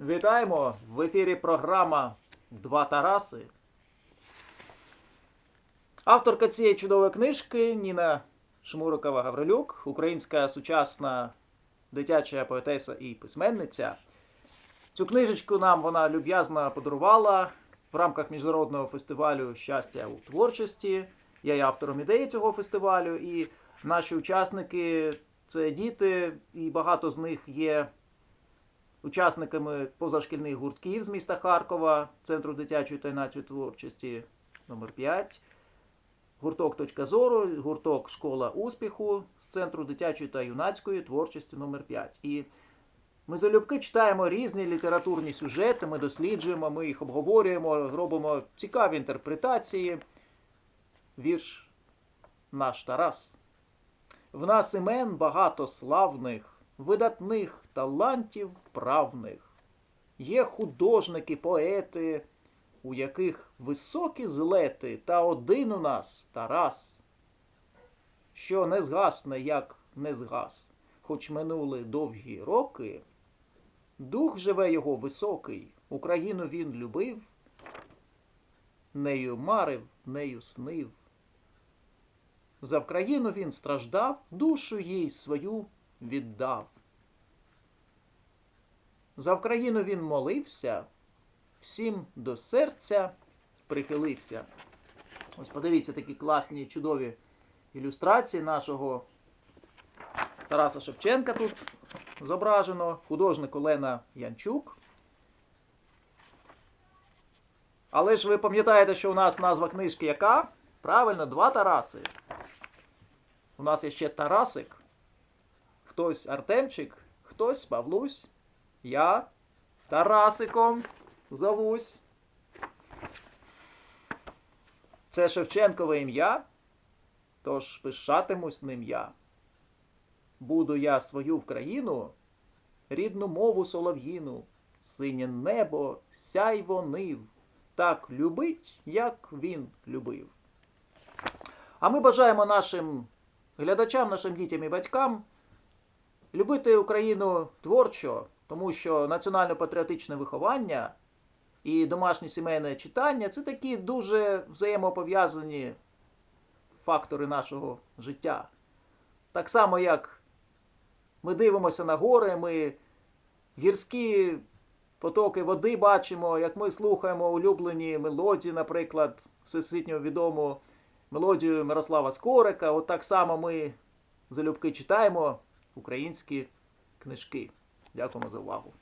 Вітаємо! В ефірі програма Два Тараси. Авторка цієї чудової книжки Ніна Шмурикова Гаврилюк, українська сучасна дитяча поетеса і письменниця. Цю книжечку нам вона люб'язно подарувала в рамках міжнародного фестивалю щастя у творчості. Я є автором ідеї цього фестивалю, і наші учасники це діти, і багато з них є учасниками позашкільних гуртків з міста Харкова, Центру дитячої та юнацької творчості номер 5 гурток «Точка зору», гурток Школа успіху з Центру дитячої та юнацької творчості номер 5 І ми залюбки читаємо різні літературні сюжети, ми досліджуємо, ми їх обговорюємо, робимо цікаві інтерпретації. Вірш наш Тарас. В нас імен багато славних, видатних талантів вправних. Є художники, поети, у яких високі злети, та один у нас Тарас, що не згасне, як не згас, хоч минули довгі роки. Дух живе його високий, Україну він любив, нею марив, нею снив. За Вкраїну він страждав, душу їй свою віддав. За Вкраїну він молився, всім до серця прихилився. Ось подивіться такі класні, чудові ілюстрації нашого Тараса Шевченка тут зображено, художник Олена Янчук. Але ж ви пам'ятаєте, що у нас назва книжки яка? Правильно, два Тараси. У нас є ще Тарасик, хтось Артемчик, хтось Павлусь, я Тарасиком зовусь. Це Шевченкове ім'я, тож пишатимусь ним я. Буду я свою в країну, рідну мову солов'їну, синє небо, сяйво нив, так любить, як він любив. А ми бажаємо нашим глядачам, нашим дітям і батькам любити Україну творчо, тому що національно-патріотичне виховання і домашнє сімейне читання це такі дуже взаємопов'язані фактори нашого життя. Так само, як ми дивимося на гори, ми гірські потоки води бачимо, як ми слухаємо улюблені мелодії, наприклад, всесвітньо відому мелодію Мирослава Скорика. От так само ми залюбки читаємо українські книжки. Дякуємо за увагу.